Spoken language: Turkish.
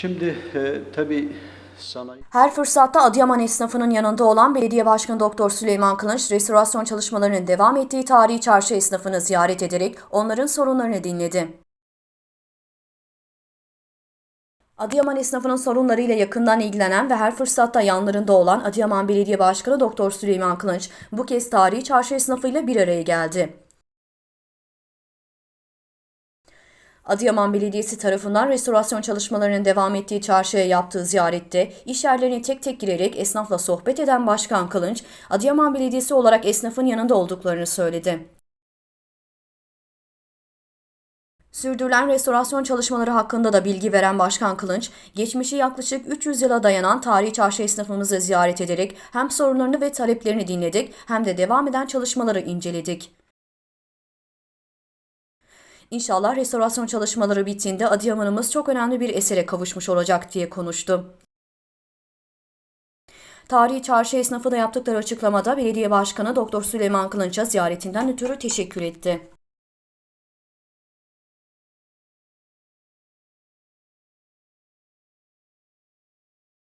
Şimdi e, tabii sanayi Her fırsatta Adıyaman esnafının yanında olan Belediye Başkanı Doktor Süleyman Kılınç, restorasyon çalışmalarının devam ettiği tarihi çarşı esnafını ziyaret ederek onların sorunlarını dinledi. Adıyaman esnafının sorunlarıyla yakından ilgilenen ve her fırsatta yanlarında olan Adıyaman Belediye Başkanı Doktor Süleyman Kılınç bu kez tarihi çarşı esnafıyla bir araya geldi. Adıyaman Belediyesi tarafından restorasyon çalışmalarının devam ettiği çarşıya yaptığı ziyarette iş yerlerine tek tek girerek esnafla sohbet eden Başkan Kılınç, Adıyaman Belediyesi olarak esnafın yanında olduklarını söyledi. Sürdürülen restorasyon çalışmaları hakkında da bilgi veren Başkan Kılınç, geçmişi yaklaşık 300 yıla dayanan tarihi çarşı esnafımızı ziyaret ederek hem sorunlarını ve taleplerini dinledik hem de devam eden çalışmaları inceledik. İnşallah restorasyon çalışmaları bittiğinde Adıyaman'ımız çok önemli bir esere kavuşmuş olacak diye konuştu. Tarihi çarşı esnafı da yaptıkları açıklamada Belediye Başkanı Doktor Süleyman Kılınç'a ziyaretinden ötürü teşekkür etti.